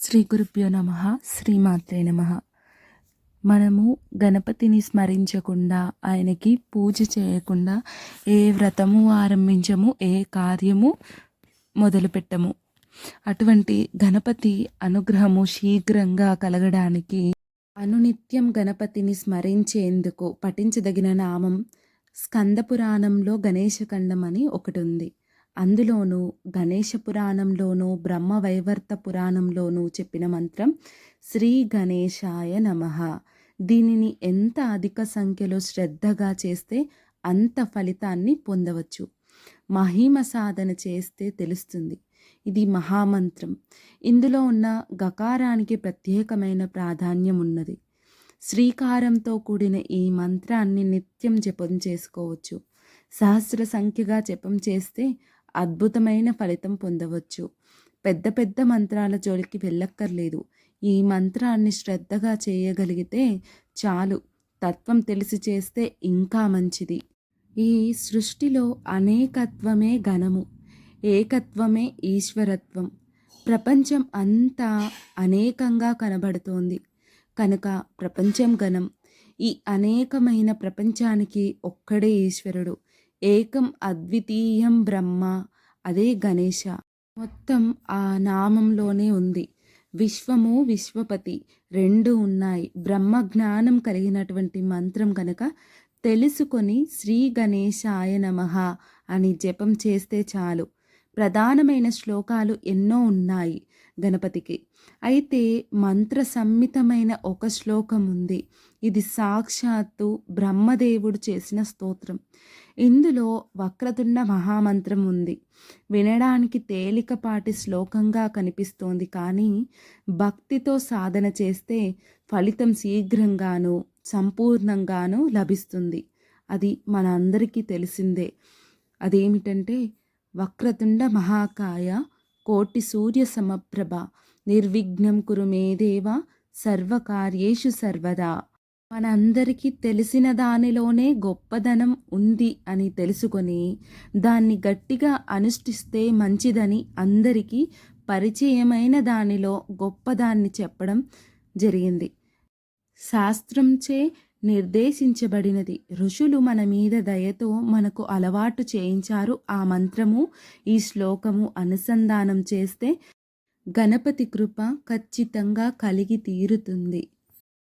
శ్రీ గురుభ్యో నమ శ్రీమాత్రే నమ. మనము గణపతిని స్మరించకుండా ఆయనకి పూజ చేయకుండా ఏ వ్రతము ఆరంభించము ఏ కార్యము మొదలుపెట్టము. అటువంటి గణపతి అనుగ్రహము శీఘ్రంగా కలగడానికి అనునిత్యం గణపతిని స్మరించేందుకు పఠించదగిన నామం స్కంద పురాణంలో గణేశఖండం అని ఒకటి ఉంది అందులోనూ గణేష పురాణంలోనూ బ్రహ్మవైవర్త పురాణంలోనూ చెప్పిన మంత్రం శ్రీ గణేశాయ నమః. దీనిని ఎంత అధిక సంఖ్యలో శ్రద్ధగా చేస్తే అంత ఫలితాన్ని పొందవచ్చు. మహిమ సాధన చేస్తే తెలుస్తుంది. ఇది మహామంత్రం. ఇందులో ఉన్న గకారానికి ప్రత్యేకమైన ప్రాధాన్యం ఉన్నది. శ్రీకారంతో కూడిన ఈ మంత్రాన్ని నిత్యం జపం చేసుకోవచ్చు. సహస్ర సంఖ్యగా జపం చేస్తే అద్భుతమైన ఫలితం పొందవచ్చు. పెద్ద పెద్ద మంత్రాల జోలికి వెళ్ళక్కర్లేదు. ఈ మంత్రాన్ని శ్రద్ధగా చేయగలిగితే చాలు. తత్వం తెలిసి చేస్తే ఇంకా మంచిది. ఈ సృష్టిలో అనేకత్వమే ఘనము. ఏకత్వమే ఈశ్వరత్వం. ప్రపంచం అంతా అనేకంగా కనబడుతోంది. కనుక ప్రపంచం ఘనం. ఈ అనేకమైన ప్రపంచానికి ఒక్కడే ఈశ్వరుడు. ఏకం అద్వితీయం బ్రహ్మ. అదే గణేష మొత్తం ఆ నామంలోనే ఉంది. విశ్వము విశ్వపతి రెండు ఉన్నాయి. బ్రహ్మ జ్ఞానం కలిగినటువంటి మంత్రం కనుక తెలుసుకొని శ్రీ గణేశాయ నమః అని జపం చేస్తే చాలు. ప్రధానమైన శ్లోకాలు ఎన్నో ఉన్నాయి గణపతికి. అయితే మంత్ర సమ్మితమైన ఒక శ్లోకం ఉంది. ఇది సాక్షాత్తు బ్రహ్మదేవుడు చేసిన స్తోత్రం. ఇందులో వక్రతుండ మహామంత్రం ఉంది. వినడానికి తేలికపాటి శ్లోకంగా కనిపిస్తోంది కానీ భక్తితో సాధన చేస్తే ఫలితం శీఘ్రంగాను సంపూర్ణంగాను లభిస్తుంది. అది మన అందరికీ తెలిసిందే. అదేమిటంటే వక్రతుండ మహాకాయ కోటి సూర్య సమప్రభ. నిర్విఘ్నం కురు సర్వకార్యేషు సర్వదా. మనందరికీ తెలిసిన దానిలోనే గొప్పదనం ఉంది అని తెలుసుకొని దాన్ని గట్టిగా అనుష్ఠిస్తే మంచిదని అందరికీ పరిచయమైన దానిలో గొప్పదాన్ని చెప్పడం జరిగింది. శాస్త్రంచే నిర్దేశించబడినది. ఋషులు మన మీద దయతో మనకు అలవాటు చేయించారు. ఆ మంత్రము ఈ శ్లోకము అనుసంధానం చేస్తే గణపతి కృప ఖచ్చితంగా కలిగి తీరుతుంది.